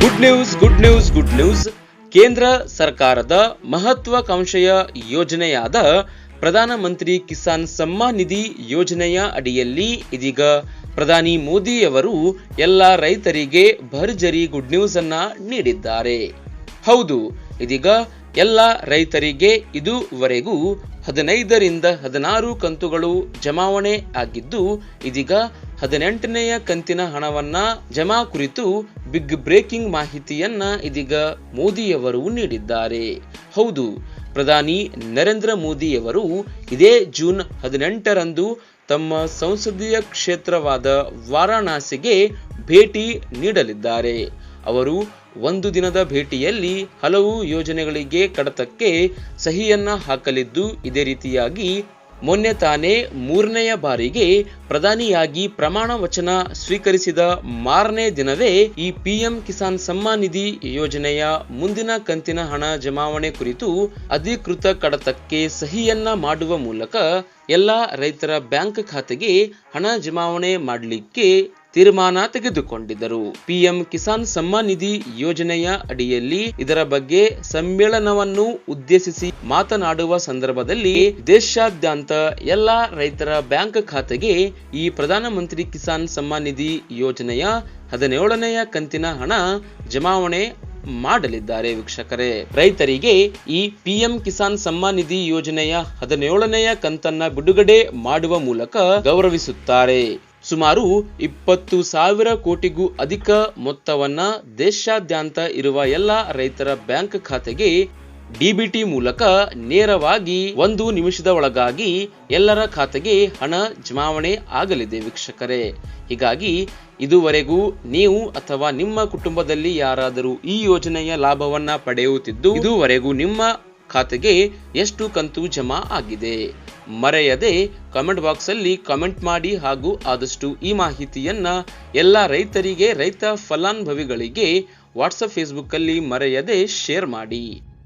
Good news good news good news ಕೇಂದ್ರ ಸರ್ಕಾರದ ಮಹತ್ವಾಕಾಂಕ್ಷೆಯ ಯೋಜನೆಯಾದ ಪ್ರಧಾನಮಂತ್ರಿ ಕಿಸಾನ್ ಸಮ್ಮಾನ್ ನಿಧಿ ಯೋಜನೆಯ ಅಡಿಯಲ್ಲಿ ಇದೀಗ ಪ್ರಧಾನಿ ಮೋದಿಯವರು ಎಲ್ಲ ರೈತರಿಗೆ ಭರ್ಜರಿ ಗುಡ್ ನ್ಯೂಸ್ ಅನ್ನ ನೀಡಿದ್ದಾರೆ. ಹೌದು, ಇದೀಗ ಎಲ್ಲ ರೈತರಿಗೆ ಇದುವರೆಗೂ ಹದಿನೈದರಿಂದ ಹದಿನಾರು ಕಂತುಗಳು ಜಮಾವಣೆ ಆಗಿದ್ದು, ಇದೀಗ ಹದಿನೆಂಟನೆಯ ಕಂತಿನ ಹಣವನ್ನ ಜಮಾ ಕುರಿತು ಬಿಗ್ ಬ್ರೇಕಿಂಗ್ ಮಾಹಿತಿಯನ್ನ ಇದೀಗ ಮೋದಿಯವರು ನೀಡಿದ್ದಾರೆ. ಹೌದು, ಪ್ರಧಾನಿ ನರೇಂದ್ರ ಮೋದಿಯವರು ಇದೇ ಜೂನ್ ಹದಿನೆಂಟರಂದು ತಮ್ಮ ಸಂಸದೀಯ ಕ್ಷೇತ್ರವಾದ ವಾರಾಣಸಿಗೆ ಭೇಟಿ ನೀಡಲಿದ್ದಾರೆ. ಅವರು ಒಂದು ದಿನದ ಭೇಟಿಯಲ್ಲಿ ಹಲವು ಯೋಜನೆಗಳಿಗೆ ಕಡತಕ್ಕೆ ಸಹಿಯನ್ನ ಹಾಕಲಿದ್ದು, ಇದೇ ರೀತಿಯಾಗಿ ಮೊನ್ನೆ ತಾನೇ ಮೂರನೆಯ ಬಾರಿಗೆ ಪ್ರಧಾನಿಯಾಗಿ ಪ್ರಮಾಣ ವಚನ ಸ್ವೀಕರಿಸಿದ ಮಾರನೇ ದಿನವೇ ಈ ಪಿಎಂ ಕಿಸಾನ್ ಸಮ್ಮಾನ್ ನಿಧಿ ಯೋಜನೆಯ ಮುಂದಿನ ಕಂತಿನ ಹಣ ಜಮಾವಣೆ ಕುರಿತು ಅಧಿಕೃತ ಕಡತಕ್ಕೆ ಸಹಿಯನ್ನ ಮಾಡುವ ಮೂಲಕ ಎಲ್ಲ ರೈತರ ಬ್ಯಾಂಕ್ ಖಾತೆಗೆ ಹಣ ಜಮಾವಣೆ ಮಾಡಲಿಕ್ಕೆ ತೀರ್ಮಾನ ತೆಗೆದುಕೊಂಡಿದ್ದರು. ಪಿಎಂ ಕಿಸಾನ್ ಸಮ್ಮಾನ್ ನಿಧಿ ಯೋಜನೆಯ ಅಡಿಯಲ್ಲಿ ಇದರ ಬಗ್ಗೆ ಸಮ್ಮೇಳನವನ್ನು ಉದ್ದೇಶಿಸಿ ಮಾತನಾಡುವ ಸಂದರ್ಭದಲ್ಲಿ ದೇಶಾದ್ಯಂತ ಎಲ್ಲಾ ರೈತರ ಬ್ಯಾಂಕ್ ಖಾತೆಗೆ ಈ ಪ್ರಧಾನಮಂತ್ರಿ ಕಿಸಾನ್ ಸಮ್ಮಾನ್ ನಿಧಿ ಯೋಜನೆಯ ಹದಿನೇಳನೆಯ ಕಂತಿನ ಹಣ ಜಮಾವಣೆ ಮಾಡಲಿದ್ದಾರೆ ವೀಕ್ಷಕರೇ. ರೈತರಿಗೆ ಈ ಪಿಎಂ ಕಿಸಾನ್ ಸಮ್ಮಾನ್ ನಿಧಿ ಯೋಜನೆಯ ಹದಿನೇಳನೆಯ ಕಂತನ್ನ ಬಿಡುಗಡೆ ಮಾಡುವ ಮೂಲಕ ಗೌರವಿಸುತ್ತಾರೆ. ಸುಮಾರು ಇಪ್ಪತ್ತು ಸಾವಿರ ಕೋಟಿಗೂ ಅಧಿಕ ಮೊತ್ತವನ್ನ ದೇಶಾದ್ಯಂತ ಇರುವ ಎಲ್ಲ ರೈತರ ಬ್ಯಾಂಕ್ ಖಾತೆಗೆ ಡಿಬಿಟಿ ಮೂಲಕ ನೇರವಾಗಿ ಒಂದು ನಿಮಿಷದ ಒಳಗಾಗಿ ಎಲ್ಲರ ಖಾತೆಗೆ ಹಣ ಜಮಾವಣೆ ಆಗಲಿದೆ ವೀಕ್ಷಕರೇ. ಹೀಗಾಗಿ ಇದುವರೆಗೂ ನೀವು ಅಥವಾ ನಿಮ್ಮ ಕುಟುಂಬದಲ್ಲಿ ಯಾರಾದರೂ ಈ ಯೋಜನೆಯ ಲಾಭವನ್ನ ಪಡೆಯುತ್ತಿದ್ದು, ಇದುವರೆಗೂ ನಿಮ್ಮ ಖಾತೆಗೆ ಎಷ್ಟು ಕಂತು ಜಮಾ ಆಗಿದೆ? ಮರೆಯದೆ ಕಾಮೆಂಟ್ ಬಾಕ್ಸಲ್ಲಿ ಕಮೆಂಟ್ ಮಾಡಿ ಹಾಗೂ ಆದಷ್ಟು ಈ ಮಾಹಿತಿಯನ್ನ ಎಲ್ಲ ರೈತರಿಗೆ, ರೈತ ಫಲಾನುಭವಿಗಳಿಗೆ ವಾಟ್ಸಪ್, ಫೇಸ್ಬುಕ್ಕಲ್ಲಿ ಮರೆಯದೆ ಶೇರ್ ಮಾಡಿ.